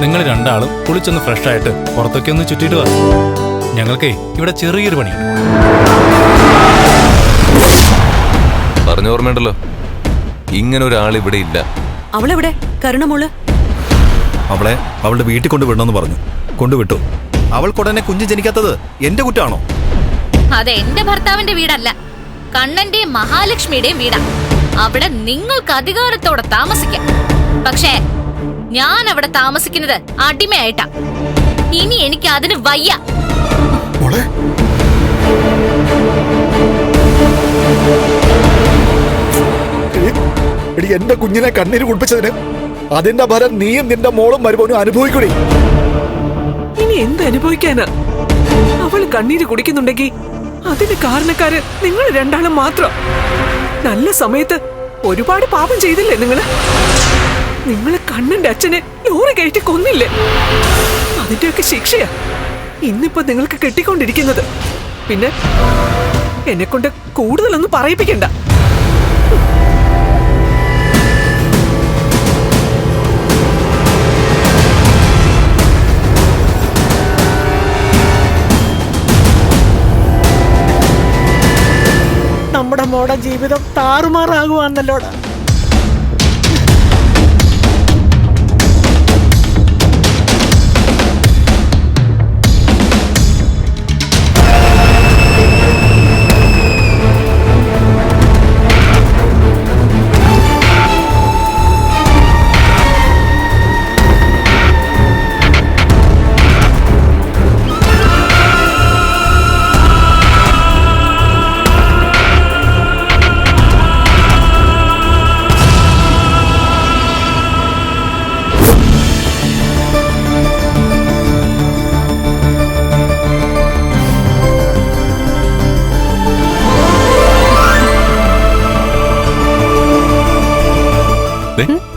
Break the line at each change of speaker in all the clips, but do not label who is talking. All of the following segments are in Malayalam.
നിങ്ങൾ രണ്ടാളും കുളിച്ചൊന്ന് ഫ്രഷ് ആയിട്ട് പുറത്തൊക്കെ ഒന്ന് ചുറ്റിയിട്ട് വാ. ഞങ്ങൾക്കേ ഇവിടെ ചെറിയൊരു പണി
പറഞ്ഞു ഓർമ്മയുണ്ടല്ലോ ഇങ്ങനെ ഒരാൾ ഇവിടെ ഇല്ല.
അവളെവിടെ? കരുണമോൾ.
അവളെ അവളുടെ വീട്ടിൽ കൊണ്ടുവിടണമെന്ന് പറഞ്ഞു. കൊണ്ടുവിട്ടു. അവൾക്കുടനെ കുഞ്ഞ് ജനിക്കാത്തത് എന്റെ കുറ്റാണോ?
അത് എന്റെ ഭർത്താവിന്റെ വീടല്ല. കണ്ണന്റെയും മഹാലക്ഷ്മിയുടെയും വീടാ. അവിടെ നിങ്ങൾക്ക് അധികാരത്തോടെ താമസിക്കാം. പക്ഷേ ഞാൻ അവിടെ താമസിക്കുന്നത് അടിമയായിട്ടാ. ഇനി എനിക്ക് അതിന് വയ്യ.
എടി എന്റെ കുഞ്ഞിനെ കണ്ണീര് കുടിപ്പിച്ചതിന് അതിന്റെ ഫലം നീയും നിന്റെ മോളും മരുമോനും അനുഭവിക്കൂടി.
ഇനി എന്ത് അനുഭവിക്കാനാ? അവൾ കണ്ണീര് കുടിക്കുന്നുണ്ടെങ്കിൽ അതിന് കാരണക്കാര് നിങ്ങൾ രണ്ടാളും മാത്രം. നല്ല സമയത്ത് ഒരുപാട് പാപം ചെയ്തില്ലേ നിങ്ങൾ? നിങ്ങൾ കണ്ണന്റെ അച്ഛനെ ലോറി കയറ്റി കൊന്നില്ലേ? അതിന്റെയൊക്കെ ശിക്ഷയാ. ഇന്നിപ്പോ നിങ്ങൾക്ക് കെട്ടിക്കൊണ്ടിരിക്കുന്നത്. പിന്നെ എന്നെ കൊണ്ട് കൂടുതലൊന്നും പറയിപ്പിക്കണ്ട.
നമ്മുടെ മോടെ ജീവിതം താറുമാറാകുവാന്നല്ലോടാ.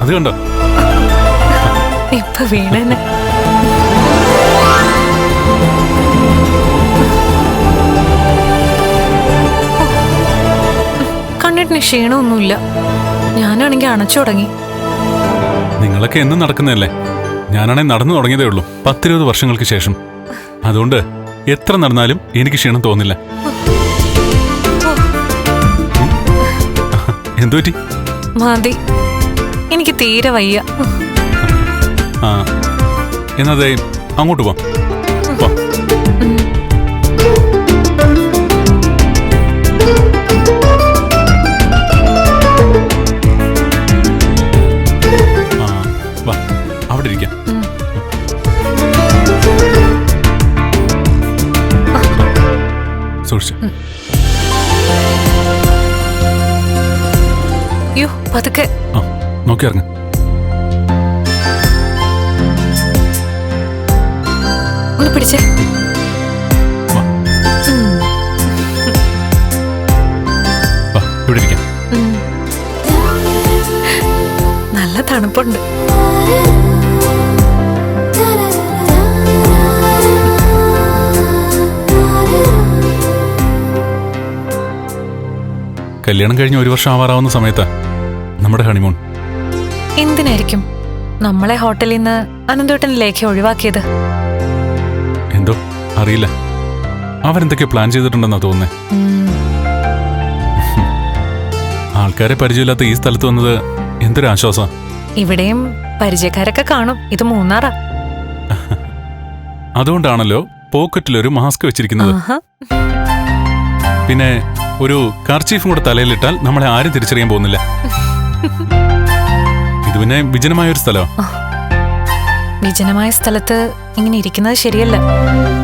അത് കണ്ടോ?
ഇപ്പൊ വീണനെ.
കണ്ണിട്ടിന് ക്ഷീണമൊന്നുമില്ല. ഞാനാണെങ്കിൽ അണച്ചു തുടങ്ങി.
നിങ്ങളൊക്കെ എന്നും നടക്കുന്നതല്ലേ? ഞാനാണെങ്കിൽ നടന്നു തുടങ്ങിയതേ ഉള്ളൂ. പത്തിരുപത് വർഷങ്ങൾക്ക് ശേഷം. അതുകൊണ്ട് എത്ര നടന്നാലും എനിക്ക് ക്ഷീണം തോന്നില്ല. എന്തുപറ്റി
മതി. എനിക്ക് തീരെ വയ്യ.
ആ. എന്നതേ അങ്ങോട്ട് പോ അവിടെ ഇരിക്കാം. സൂക്ഷിച്ചു.
യോ പതുക്കെ.
നോക്കി ഇറങ്ങ.
ഒന്ന് പിടിച്ചേ.
ഇവിടെ ഇരിക്കാം.
നല്ല തണുപ്പുണ്ട്.
കല്യാണം കഴിഞ്ഞ് ഒരു വർഷം ആവാറാവുന്ന സമയത്താ നമ്മുടെ ഹണിമൂൺ.
എന്തിനായിരിക്കും നമ്മളെ ഹോട്ടലിൽ നിന്ന് അനന്തോട്ടനിലേക്ക് ഒഴിവാക്കിയത്?
എന്തോ? അറിയില്ല. അവരെന്തൊക്കെയോ പ്ലാൻ ചെയ്തിട്ടുണ്ടെന്നാ തോന്നുന്നേ. ആൾക്കാരെ പരിചയമില്ലാത്ത ഈ സ്ഥലത്ത് വന്നത് എന്തൊരു ആശ്വാസം.
ഇവിടെയും പരിചയക്കാരൊക്കെ കാണും. ഇത് മൂന്നാറാ.
അതുകൊണ്ടാണല്ലോ പോക്കറ്റിൽ ഒരു മാസ്ക് വെച്ചിരിക്കുന്നത്. പിന്നെ ഒരു കർച്ചീഫും കൂടെ തലയിലിട്ടാൽ നമ്മളെ ആരും തിരിച്ചറിയാൻ പോകുന്നില്ല. പിന്നെ വിജനമായ ഒരു സ്ഥലമാണ്
വിജനമായ സ്ഥലത്ത് ഇങ്ങനെ ഇരിക്കുന്നത് ശരിയല്ല.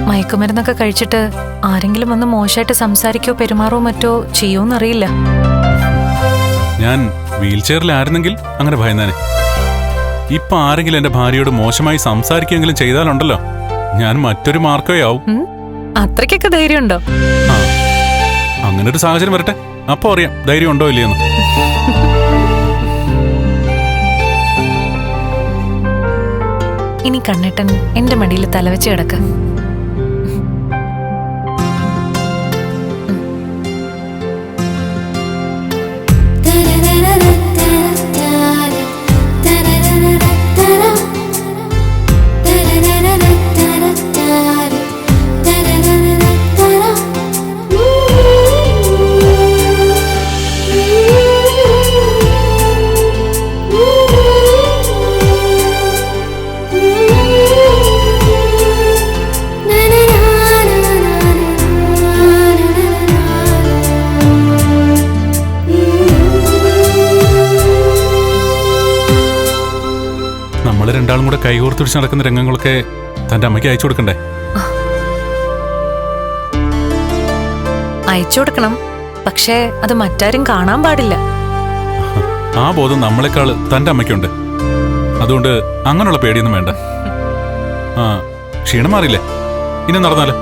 മയക്കുമരുന്നൊക്കെ കഴിച്ചിട്ട് ആരെങ്കിലും ഒന്ന് മോശമായിട്ട് സംസാരിക്കോ പെരുമാറോ മറ്റോ ചെയ്യോന്നറിയില്ല
ഞാൻ വീൽ ചെയറിലായിരുന്നെങ്കിൽ അങ്ങനെ ഭയന്നാനെ. ഇപ്പൊ ആരെങ്കിലും എന്റെ ഭാര്യയോട് മോശമായി സംസാരിക്കുമെങ്കിലും ചെയ്താലുണ്ടല്ലോ. ഞാൻ മറ്റൊരു മാർക്കോ ആവും.
ഉം? അത്രയ്ക്കൊക്കെ ധൈര്യമുണ്ടോ?
അങ്ങനൊരു അങ്ങനെ ഒരു സാഹചര്യം വരട്ടെ. അപ്പൊ അറിയാം ധൈര്യം ഉണ്ടോ ഇല്ലയെന്ന്.
ഇനി കണ്ണിട്ടൻ എന്റെ മടിയിൽ തലവെച്ച് കിടക്ക്.
രണ്ടാളും കൂടെ കൈകോർത്തുപിടിച്ച് നടക്കുന്ന രംഗങ്ങളൊക്കെ തന്റെ അമ്മയ്ക്ക് അയച്ചു കൊടുക്കണ്ടേ?
അയച്ചു കൊടുക്കണം. പക്ഷേ അത് മറ്റാരും കാണാൻ പാടില്ല.
ആ ബോധം നമ്മളെക്കാൾ തന്റെ അമ്മയ്ക്കുണ്ട്. അതുകൊണ്ട് അങ്ങനെയുള്ള പേടിയൊന്നും വേണ്ട. ആ ക്ഷീണം മാറിയില്ലേ? ഇനി നടന്നാലോ?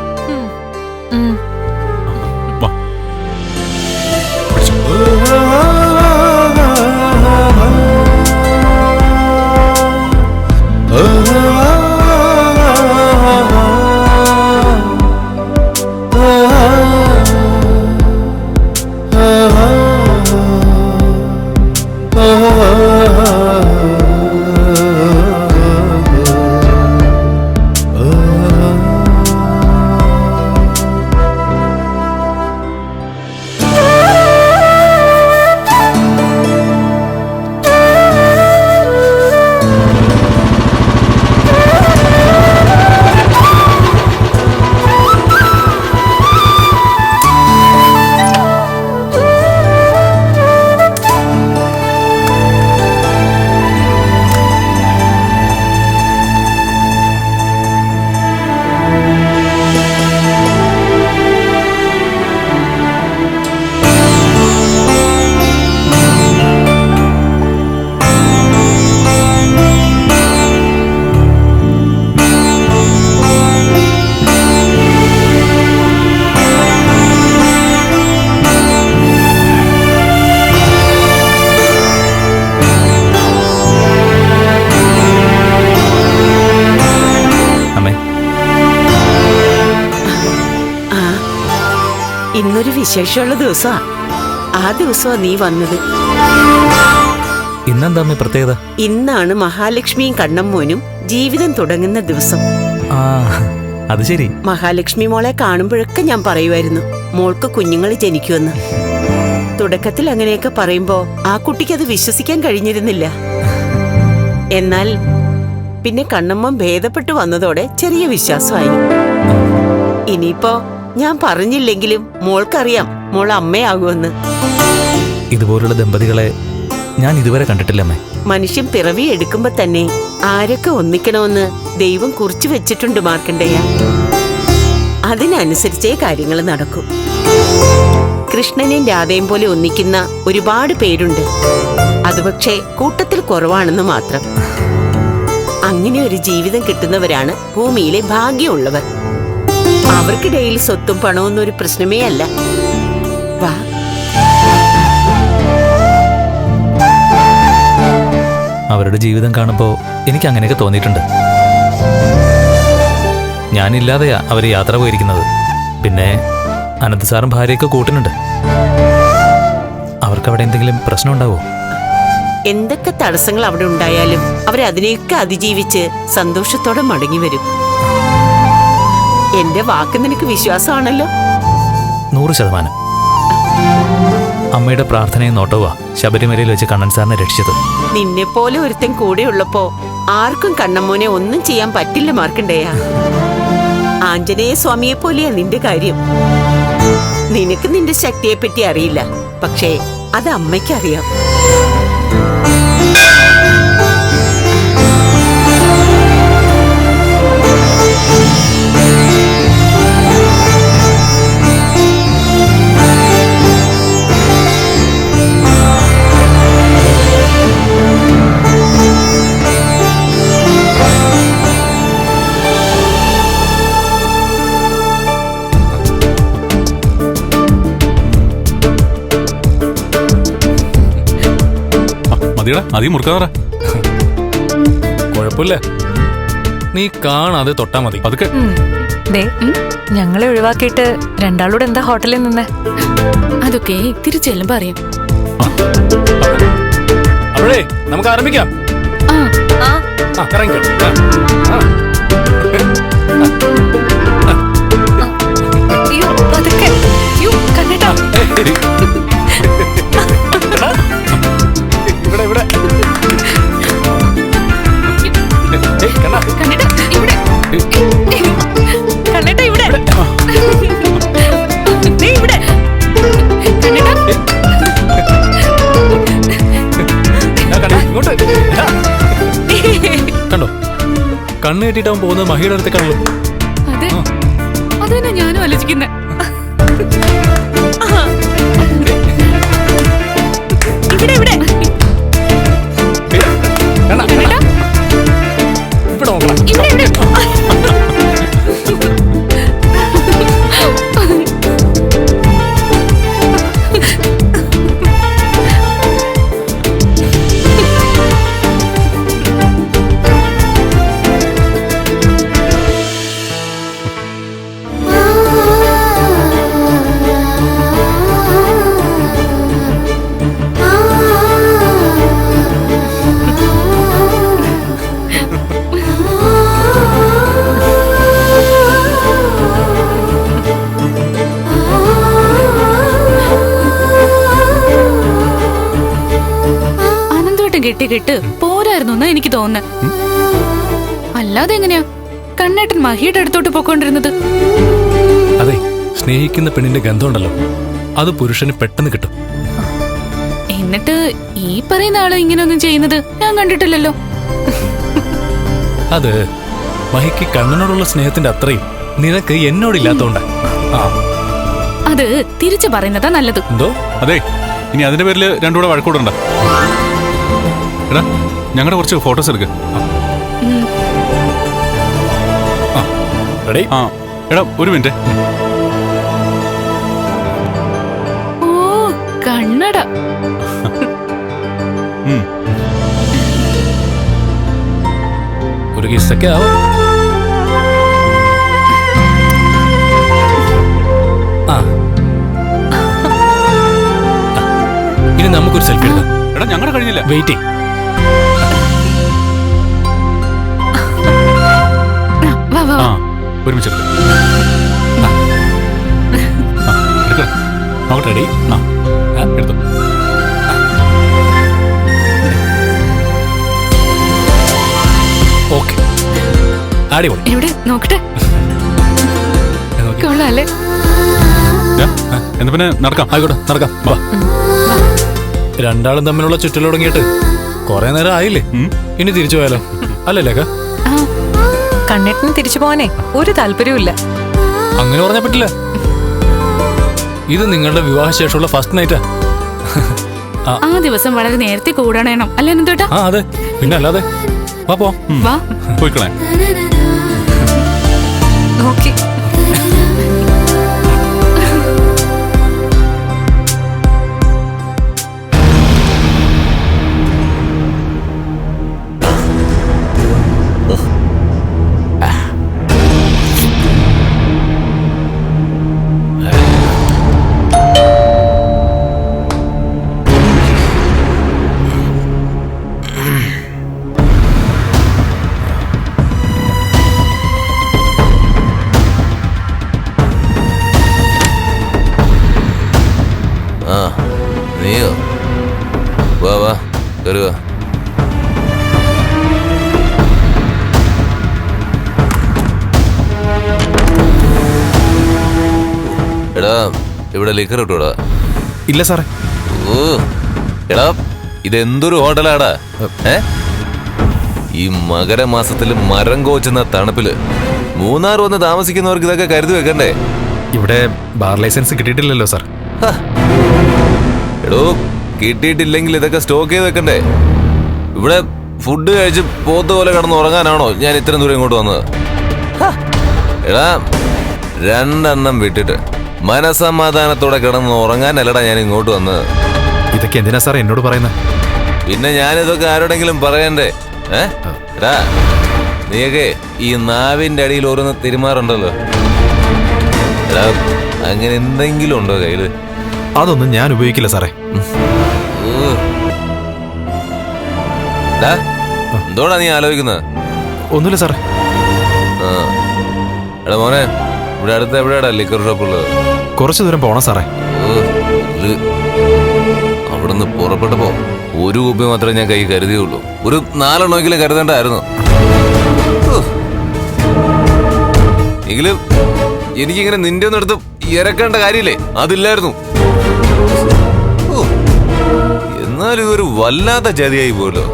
വിശേഷമുള്ള ദിവസമാ ആ ദിവസമാ നീ വന്നത്.
ഇന്നെന്താ പ്രത്യേകത?
ഇന്നാണ് മഹാലക്ഷ്മിയും കണ്ണമ്മോനും ജീവിതം തുടങ്ങുന്ന ദിവസം.
ആ അത് ശരി.
മഹാലക്ഷ്മി മോളെ കാണുമ്പോഴൊക്കെ ഞാൻ പറയുമായിരുന്നു മോൾക്ക് കുഞ്ഞുങ്ങൾ ജനിക്കുമെന്ന്. തുടക്കത്തിൽ അങ്ങനെയൊക്കെ പറയുമ്പോ ആ കുട്ടിക്ക് അത് വിശ്വസിക്കാൻ കഴിഞ്ഞിരുന്നില്ല. എന്നാൽ പിന്നെ കണ്ണമ്മ ഭേദപ്പെട്ടു വന്നതോടെ ചെറിയ വിശ്വാസമായി. ഇനിയിപ്പോ ഞാൻ പറഞ്ഞില്ലെങ്കിലും മോൾക്കറിയാം മോൾ അമ്മയാകുമെന്ന്.
ഇതുപോലുള്ള ദമ്പതികളെ ഞാൻ ഇതുവരെ കണ്ടിട്ടില്ല
മനുഷ്യൻ പിറവി എടുക്കുമ്പോ തന്നെ ആരൊക്കെ ഒന്നിക്കണമെന്ന് ദൈവം കുറിച്ചു വെച്ചിട്ടുണ്ട് മാർക്കണ്ടേയ അതിനനുസരിച്ചേ കാര്യങ്ങൾ നടക്കൂ. കൃഷ്ണനെയും രാധയും പോലെ ഒന്നിക്കുന്ന ഒരുപാട് പേരുണ്ട്. അത് പക്ഷേ കൂട്ടത്തിൽ കുറവാണെന്ന് മാത്രം. അങ്ങനെ ഒരു ജീവിതം കിട്ടുന്നവരാണ് ഭൂമിയിലെ ഭാഗ്യമുള്ളവർ. അവർക്കിടയിൽ സ്വത്തും പണവും ഒരു പ്രശ്നമേ അല്ല. വാ.
അവരുടെ ജീവിതം കാണുമ്പോൾ എനിക്ക് അങ്ങനെയൊക്കെ തോന്നിയിട്ടുണ്ട്. ഞാനില്ലാതെയാ അവർ യാത്ര പോയിരിക്കുന്നത്. പിന്നെ അനന്ത് സാറും ഭാര്യയൊക്കെ കൂട്ടുന്നുണ്ട് അവർക്ക് അവിടെ എന്തെങ്കിലും പ്രശ്നം ഉണ്ടാവോ
എന്തൊക്കെ തടസ്സങ്ങൾ അവിടെ ഉണ്ടായാലും അവരതിനെയൊക്കെ അതിജീവിച്ച് സന്തോഷത്തോടെ മടങ്ങി വരും. എന്റെ വാക്ക് നിനക്ക് വിശ്വാസമാണല്ലോ.
നൂറ് ശതമാനം. അമ്മയുടെ പ്രാർത്ഥനയും നോട്ടവുമാ ശബരിമലയിൽ വെച്ച് കണ്ണൻ സാറിനെ രക്ഷിച്ചത്.
നിന്നെ പോലെ ഒരുത്തൻ കൂടെ ഉള്ളപ്പോ ആർക്കും കണ്ണമ്മോനെ ഒന്നും ചെയ്യാൻ പറ്റില്ല മാർക്കണ്ടേയ ആഞ്ജനേയ സ്വാമിയെ പോലെയാ നിന്റെ കാര്യം. നിനക്ക് നിന്റെ ശക്തിയെ പറ്റി അറിയില്ല. പക്ഷേ അത് അമ്മയ്ക്കറിയാം.
ആ, അതീ മുറുക്കാറ
കുഴപ്പമില്ല. നീ കാണാതെ തൊട്ടാ മതി.
അതൊക്കെ
ഉം. ദേ ഞങ്ങളെ ഒഴിവാക്കിയിട്ട് രണ്ടാളൂടെ എന്താ ഹോട്ടലിൽ നിന്ന്?
അതൊക്കെ തിരിച്ചെല്ലുമ്പോ അറിയാം.
അപ്പോഴേ നമുക്ക് ആരംഭിക്കാം.
ആ.
ആ.
ആ ഇറങ്ങിക്കോ ആ, ആ.
അയ്യോ പതുക്കെ. അയ്യോ
കണ്ണ് കെട്ടിയിട്ടാവും പോകുന്നത് മഹിയുടെ അടുത്തേക്കാണല്ലോ
അതെ. അതന്നെ ഞാനും ആലോചിക്കുന്നെ. അനന്തോട്ടം കെട്ടി കെട്ട് പോരായിരുന്നു എന്നാ എനിക്ക് തോന്നുന്നത് അല്ലാതെ എങ്ങനെയാ? കണ്ണേട്ടൻ മഹിയുടെ അടുത്തോട്ട് പോയിക്കൊണ്ടിരുന്നത്.
അതെ സ്നേഹിക്കുന്ന പെണ്ണിന്റെ ഗന്ധമുണ്ടല്ലോ. അത് പുരുഷന് പെട്ടെന്ന് കിട്ടും.
എന്നിട്ട് ഈ പറയുന്ന ആൾ ഇങ്ങനെയൊന്നും ചെയ്യുന്നത് ഞാൻ കണ്ടിട്ടില്ലല്ലോ.
അത് മഹിക്ക് കണ്ണനോടുള്ള സ്നേഹത്തിന്റെ അത്രയും നിനക്ക് എന്നോടില്ലാത്തോണ്ട ആ.
അത് തിരിച്ചു പറയുന്നതാ നല്ലത്.
എന്തോ?
അതെ ഇനി അതിന്റെ പേരിൽ രണ്ടുകൂടെ വഴക്കൂടണ്ട. എടാ ഞങ്ങളുടെ കുറച്ച് ഫോട്ടോസ് എടുക്ക.
റെഡി
ആ. എടാ ഒരു മിനിറ്റ്.
ഓ കണ്ണട.
ഒരു കിസ്സൊക്കെ ആവും. ആ. ആ. ഇനി നമുക്കൊരു സെൽഫി എടുക്കാം.
എടാ ഞങ്ങളുടെ കഴിഞ്ഞില്ല.
വെയിറ്റിംഗ്
ഒരുമിച്ച്.
നോക്കട്ടെ റെഡി
ആ. എടുത്തോ.
ഓക്കെ. അടിപൊളി.
എവിടെ? നോക്കട്ടെ. കൊള്ളാല്ലേ?
എന്നാ പിന്നെ നടക്കാം.
ആയിക്കോട്ടെ നടക്കാം. വാ. രണ്ടാളും തമ്മിലുള്ള ചുറ്റൽ തുടങ്ങിയിട്ട് കുറെ നേരം ആയില്ലേ? ഇനി തിരിച്ചു പോയാലോ? അല്ലല്ലേ അക്ക?
ആ
തിരിച്ചു പോകാനേ ഒരു താല്പര്യവും
അങ്ങനെ പറഞ്ഞാൽ പറ്റില്ല. ഇത് നിങ്ങളുടെ വിവാഹശേഷമുള്ള ഫസ്റ്റ് നൈറ്റാ
ആ. ദിവസം വളരെ നേരത്തെ കൂടണേണം. അല്ലേ എന്തോട്ടാ
ആ അതെ. പിന്നെ അല്ലാതെ. വാ പോ.
പോയിക്കളെ.
ലിക്കർ ഇട്ടൂടാ.
ഇല്ല സാറേ.
ഓ എടാ ഇതെന്തൊരു ഹോട്ടലാടാ? ഏ? ഈ മകരമാസത്തിൽ മരം കോച്ചുന്ന തണുപ്പിൽ മൂന്നാർ വന്ന് താമസിക്കുന്നവർക്ക് ഇതൊക്കെ കരുതി വെക്കണ്ടേ?
ഇവിടെ ബാർ ലൈസൻസ് കിട്ടിയിട്ടില്ലല്ലോ സാർ.
എടോ കിട്ടിയിട്ടില്ലെങ്കിൽ ഇതൊക്കെ സ്റ്റോക്ക് ചെയ്ത് വെക്കണ്ടേ? ഇവിടെ ഫുഡ് കഴിച്ച് പോത്ത് പോലെ കിടന്ന് ഉറങ്ങാനാണോ ഞാൻ ഇത്രയും ദൂരം ഇങ്ങോട്ട് വന്നത്? എടാ രണ്ടെണ്ണം വിട്ടിട്ട്. മനസമാധാനത്തോടെ കിടന്ന് ഉറങ്ങാനല്ലടാ ഞാൻ ഇങ്ങോട്ട് വന്നത്.
ഇതൊക്കെ എന്തിനാ സാർ എന്നോട് പറയുന്നത്
പിന്നെ ഞാനിതൊക്കെ ആരോടെങ്കിലും പറയണ്ടേ? ഏടാ നീയൊക്കെ ഈ നാവിന്റെ അടിയിൽ ഓരോന്ന് തിരുമാറുണ്ടല്ലോ? എടാ അങ്ങനെ എന്തെങ്കിലും ഉണ്ടോ കയ്യിൽ
അതൊന്നും ഞാൻ ഉപയോഗിക്കില്ല സാറേ.
എന്തോടാ നീ ആലോചിക്കുന്നത്?
ഒന്നുമില്ല സാറേ.
എടാ മോനെ ഇവിടെ അടുത്ത് എവിടെയാടാ ലിക്കർ ഷോപ്പ് ഉള്ളത്?
കുറച്ച് ദൂരം പോണം സാറേ.
അവിടുന്ന് പുറപ്പെട്ടപ്പോ ഒരു കുപ്പി മാത്രമേ ഞാൻ കൈ കരുതിയുള്ളൂ. ഒരു നാലെണ്ണമെങ്കിലും കരുതേണ്ടായിരുന്നു. എങ്കിലും എനിക്കിങ്ങനെ നിന്റെ ഒന്നും എടുത്ത് ഇറക്കേണ്ട കാര്യമില്ലേ? അതില്ലായിരുന്നു. എന്നാലും ഇതൊരു വല്ലാത്ത ചതിയായി പോലോ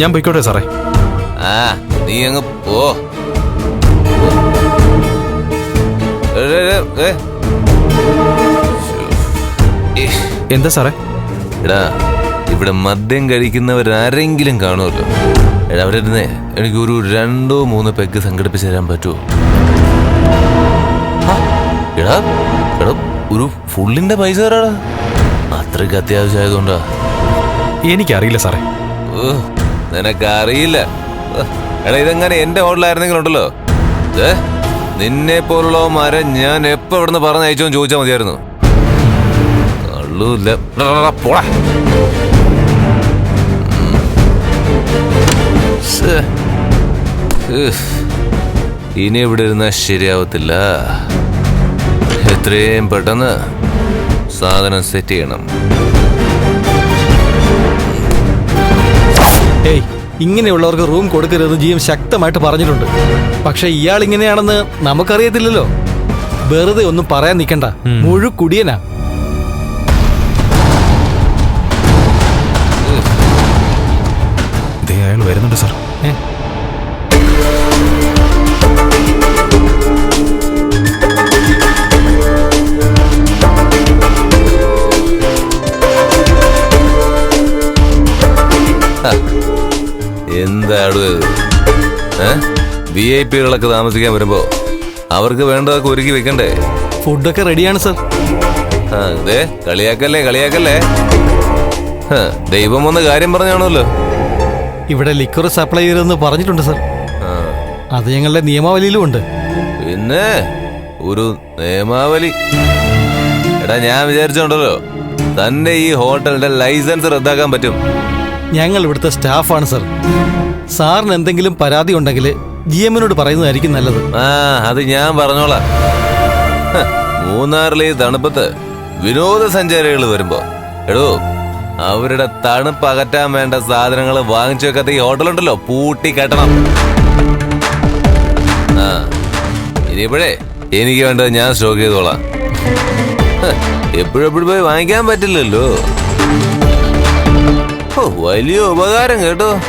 ഞാൻ പോയിക്കോട്ടെ സാറേ.
ആ നീ അങ്ങ് പോ.
എന്താ സാറേ?
എടാ ഇവിടെ മദ്യം കഴിക്കുന്നവരാരെങ്കിലും കാണുമല്ലോ. എടാ അവിടെ ഇരുന്നേ എനിക്ക് ഒരു രണ്ടോ മൂന്നോ പെഗ് സംഘടിപ്പിച്ച് തരാൻ പറ്റുമോ? എടാ എടാ ഒരു ഫുള്ളിന്റെ പൈസ തരാടാ. അത്രയ്ക്ക് അത്യാവശ്യമായതുകൊണ്ടാ.
എനിക്കറിയില്ല സാറേ.
ഓ, നിനക്കറിയില്ല. എടാ ഇതെങ്ങനെ എന്റെ ഹോട്ടലായിരുന്നെങ്കിലുണ്ടല്ലോ ദേ, നിന്നെ പോലുള്ളവന്മാരെ ഞാൻ എപ്പോ ഇവിടുന്ന് പറഞ്ഞ അയച്ചോന്ന് ചോദിച്ചാൽ മതിയായിരുന്നു. ഇനി ഇവിടെ ഇരുന്ന ശരിയാവത്തില്ല. എത്രയും പെട്ടെന്ന് സാധനം സെറ്റ് ചെയ്യണം.
ഇങ്ങനെയുള്ളവർക്ക് റൂം കൊടുക്കരുത് ജിയും ശക്തമായിട്ട് പറഞ്ഞിട്ടുണ്ട്. പക്ഷെ ഇയാൾ ഇങ്ങനെയാണെന്ന് നമുക്കറിയത്തില്ലല്ലോ. വെറുതെ ഒന്നും പറയാൻ നിൽക്കണ്ട. മുഴു കുടിയനാ.
അയാൾ വരുന്നുണ്ട് സാർ.
ഏ?
എന്താടു ഇത് വി ഐ പികളൊക്കെ താമസിക്കാൻ വരുമ്പോ അവർക്ക് വേണ്ടതൊക്കെ ഒരുക്കി വെക്കണ്ടേ?
ഫുഡൊക്കെ റെഡിയാണ് സർ.
അതെ കളിയാക്കല്ലേ കളിയാക്കല്ലേ? ദൈവം വന്ന് കാര്യം പറഞ്ഞാണല്ലോ.
ഇവിടെ ലിക്വർ സപ്ലൈ ചെയ്തെന്ന് പറഞ്ഞിട്ടുണ്ട് സർ. അത് ഞങ്ങളുടെ നിയമാവലിയിലും ഉണ്ട്.
പിന്നെ ഒരു നിയമാവലി. എടാ ഞാൻ വിചാരിച്ചോണ്ടല്ലോ തന്റെ ഈ ഹോട്ടലിന്റെ ലൈസൻസ് റദ്ദാക്കാൻ പറ്റും.
ഞങ്ങൾ ഇവിടുത്തെ സ്റ്റാഫാണ് സർ. സാറിന് എന്തെങ്കിലും പരാതി ഉണ്ടെങ്കിൽ ജി എമ്മിനോട് പറയുന്നതായിരിക്കും നല്ലത്.
ആ അത് ഞാൻ പറഞ്ഞോളാം. മൂന്നാറിലെ ഈ തണുപ്പത്ത് വിനോദസഞ്ചാരികൾ വരുമ്പോ എടോ അവരുടെ തണുപ്പ് അകറ്റാൻ വേണ്ട സാധനങ്ങൾ വാങ്ങിച്ചു വെക്കാത്ത ഈ ഹോട്ടലുണ്ടല്ലോ പൂട്ടി കെട്ടണം. ഇനിയിപ്പോഴേ എനിക്ക് വേണ്ടത് ഞാൻ സ്റ്റോക്ക് ചെയ്തോളാം. എപ്പോഴെപ്പോഴും പോയി വാങ്ങിക്കാൻ പറ്റില്ലല്ലോ. വലിയ ഉപകാരം കേട്ടോ.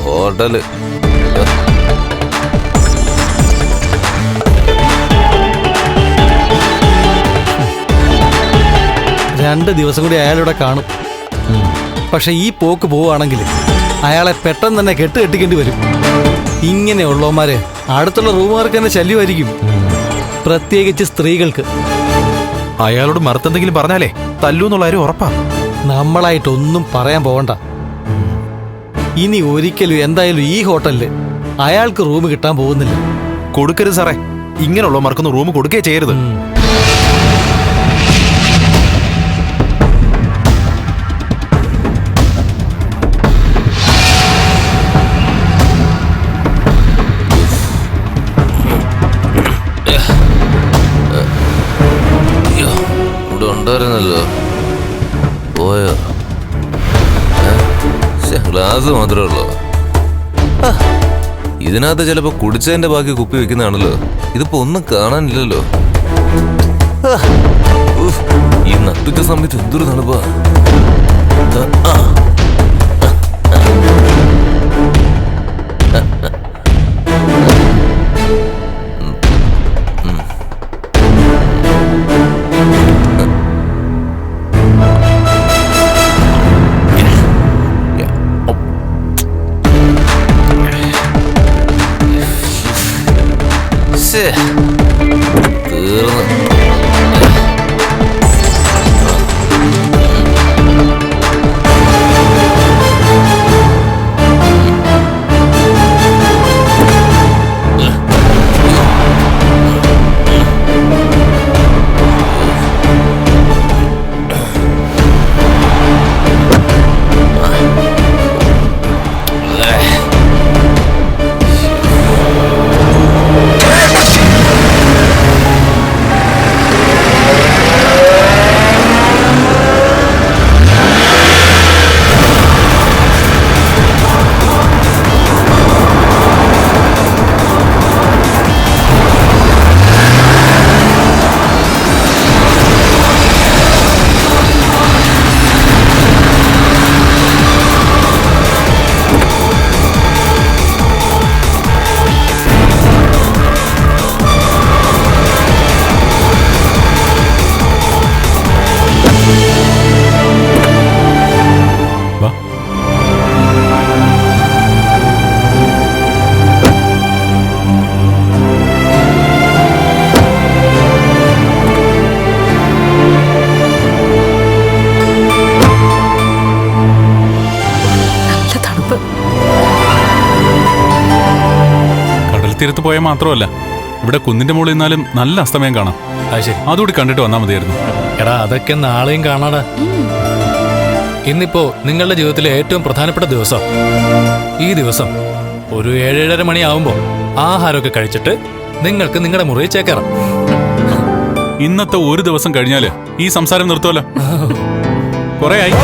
ഹോട്ടൽ.
രണ്ട് ദിവസം കൂടി അയാളിവിടെ കാണും. പക്ഷെ ഈ പോക്ക് പോവുകയാണെങ്കിൽ അയാളെ പെട്ടെന്ന് തന്നെ കെട്ട് കെട്ടിക്കേണ്ടി വരും. ഇങ്ങനെയുള്ളവന്മാരെ അടുത്തുള്ള റൂമുകാർക്ക് തന്നെ ശല്യമായിരിക്കും. പ്രത്യേകിച്ച് സ്ത്രീകൾക്ക്.
അയാളോട് മറുത്തെന്തെങ്കിലും പറഞ്ഞാലേ തല്ലൂന്നുള്ള കാര്യം ഉറപ്പാ.
നമ്മളായിട്ടൊന്നും പറയാൻ പോകണ്ട ഇനി ഒരിക്കലും എന്തായാലും ഈ ഹോട്ടലിൽ അയാൾക്ക് റൂം കിട്ടാൻ പോകുന്നില്ല.
കൊടുക്കരുത് സാറേ. ഇങ്ങനെയുള്ള മറക്കുന്ന റൂം കൊടുക്കേ ചെയ്യരുത്.
പോയോ? ഗ്ലാസ് മാത്രമേ ഉള്ളൂ. ഇതിനകത്ത് ചിലപ്പോ കുടിച്ചതിന്റെ ബാക്കി കുപ്പി വെക്കുന്നതാണല്ലോ. ഇതിപ്പോ ഒന്നും കാണാനില്ലല്ലോ. ഈ നട്ടുച്ച സമയത്ത് എന്തൊരു തണുപ്പാ. ആ,
തീരത്ത് പോയാൽ മാത്രമല്ല ഇവിടെ കുന്നിന്റെ മുകളിൽ നിന്നാലും നല്ല അസ്തമയം കാണാം.
അത് ശരി.
അതുകൂടി കണ്ടിട്ട് വന്നാൽ മതിയായിരുന്നു.
എടാ അതൊക്കെ നാളെയും കാണാടാ. ഇന്നിപ്പോ നിങ്ങളുടെ ജീവിതത്തിലെ ഏറ്റവും പ്രധാനപ്പെട്ട ദിവസം. ഈ ദിവസം ഒരു ഏഴേഴര മണിയാവുമ്പോ ആഹാരമൊക്കെ കഴിച്ചിട്ട് നിങ്ങൾക്ക് നിങ്ങളുടെ മുറിയിൽ ചേക്കേറാം.
ഇന്നത്തെ ഒരു ദിവസം കഴിഞ്ഞാൽ ഈ സംസാരം നിർത്തുമല്ലോ കൊറേ ആയി.